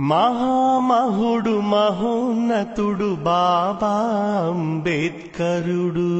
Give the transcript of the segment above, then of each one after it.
మహామహుడు మహోన్నతుడు బాబా అంబేద్కరుడు.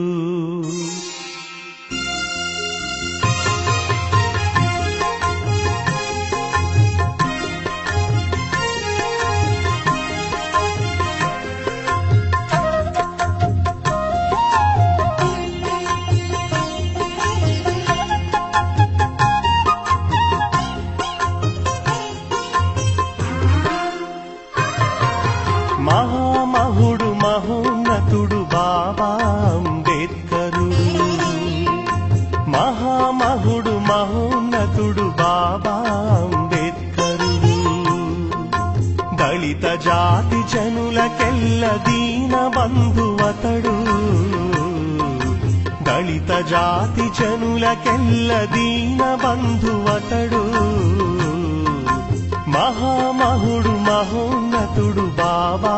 మహామహుడు మహోన్నతుడు బాబా అంబేద్కరుడు దళిత జాతి జనులకెల్ల దీన బంధువతడు దళిత జాతి జనులకెల్ల దీన బంధువతడు మహామహుడు మహోన్నతుడు బాబా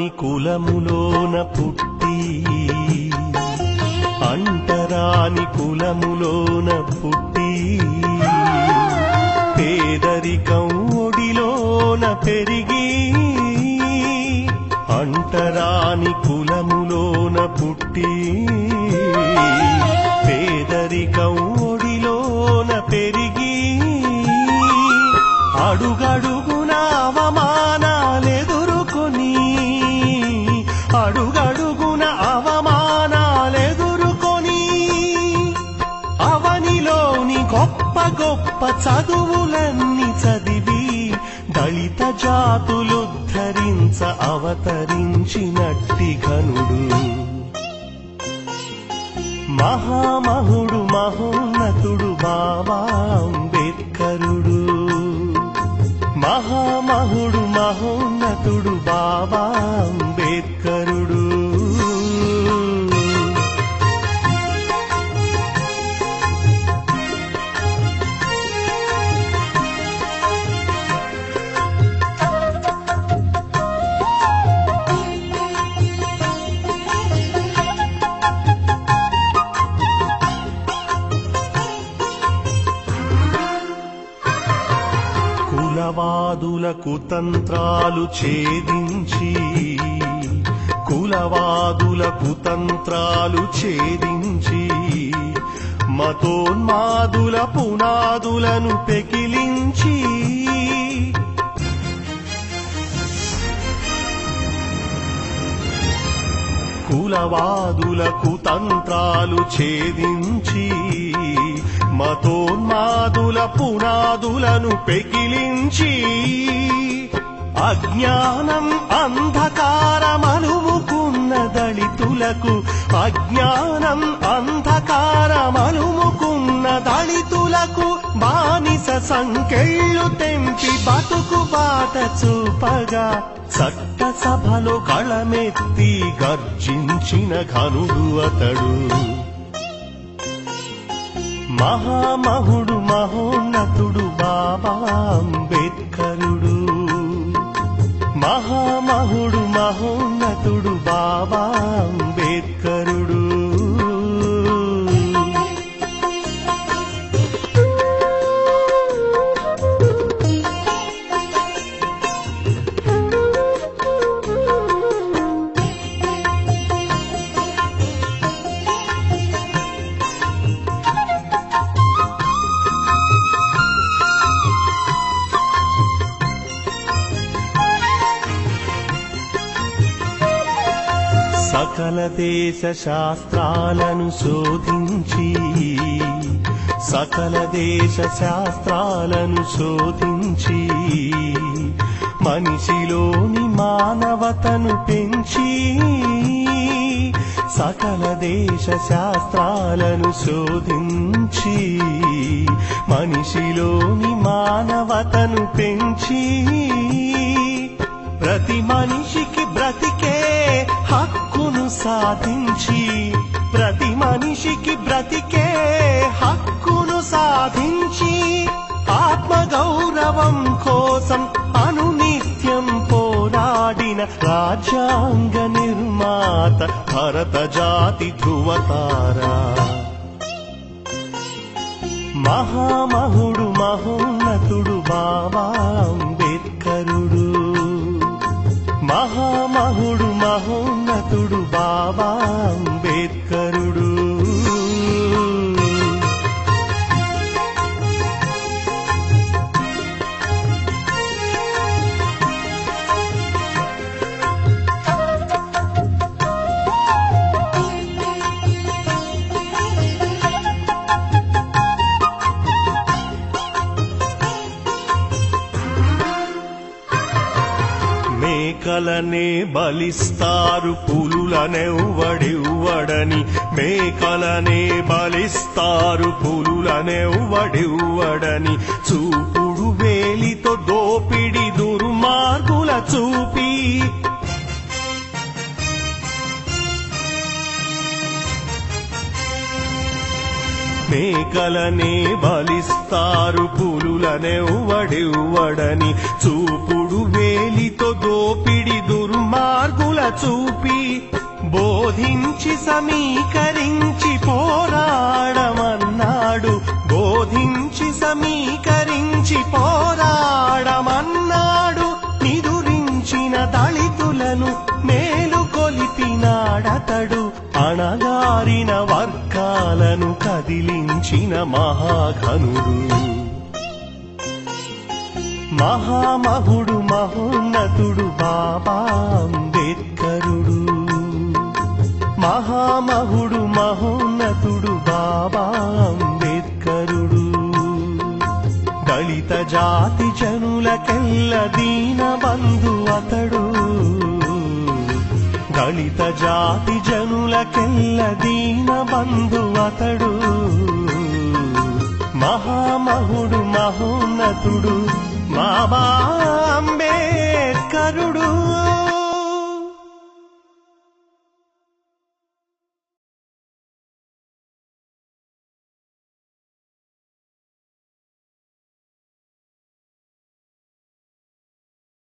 అంటరాని కులములోన పుట్టి అంటరాని కులములోన పుట్టి పేదరికం ఒడిలోన పెరిగి అంటరాని కులములోన పుట్టి గొప్ప చదువులన్నీ చదివి దళిత జాతులుద్ధరించ అవతరించినట్టి ఘనుడు. మహామహుడు మహోన్నతుడు బాబా అంబేద్కరుడు. మహామహుడు మహోన్నతుడు బాబా కులవాదులకు కుతంత్రాలు ఛేదించి కులవాదుల కుతంత్రాలు ఛేదించి మతోన్మాదుల పునాదులను పెకిలించి కులవాదులకు తంత్రాలు ఛేదించి మతోన్మాదుల పునాదులను పెకిలించి అజ్ఞానం అంధకారమలుముకున్న దళితులకు అజ్ఞానం అంధకారమలుముకున్న దళితులకు బానిస సంకెళ్ళు తెంపి బతుకు బాట చూపగా చట్ట సభలో కళమెత్తి గర్జించిన ఘనుడు అతడు. మహామహుడు మహోన్నతుడు బాబా అంబేద్కరుడు. మహామహుడు మహోన్నతుడు బాబా సకల దేశ శాస్త్రాలను శోధించి సకల దేశ శాస్త్రాలను శోధించి మనిషిలోని మానవతను పెంచి సకల దేశ శాస్త్రాలను శోధించి మనిషిలోని మానవతను పెంచి ప్రతి మనిషికి బ్రతికే సాధించి ప్రతి మనిషికి బ్రతికే హక్కును సాధించి ఆత్మగౌరవం కోసం అనునిత్యం పోరాడిన రాజ్యాంగ నిర్మాత భరత జాతి ధృవతారా. మహామహుడు మహోన్నతుడు బాబా అంబేద్కరుడు. మహామహుడు మహోన్నతుడు బాబా మేకలనే బలిస్తారు పులులనెవ్వడివ్వడని మేకలనే బలిస్తారు పులులనెవ్వడివ్వడని చూపుడు వేలితో దోపిడి దుర్మార్గుల చూపి. మేకలనే బలిస్తారు పులులనెవ్వడివ్వడని చూపుడు వేలితో దోపిడి దుర్మార్గుల చూపి బోధించి సమీకరించి పోరాడమన్నాడు. బోధించి సమీకరించి పోరాడమన్నాడు. నిదురించిన దళితులను మేలు కొలిపినాడతడు. అణగారిన వర్గాలను కదిలించిన మహాఘనుడు. మహామహుడు మహోన్నతుడు బాబా అంబేద్కరుడు. మహామహుడు మహోన్నతుడు బాబా అంబేద్కరుడు. దళిత జాతి జనులకెల్ల దీన బంధు అతడు. దళిత జాతి జనులకెల్ల దీన బంధు అతడు. మహామహుడు మహోన్నతుడు బాబా అంబేద్కరుడు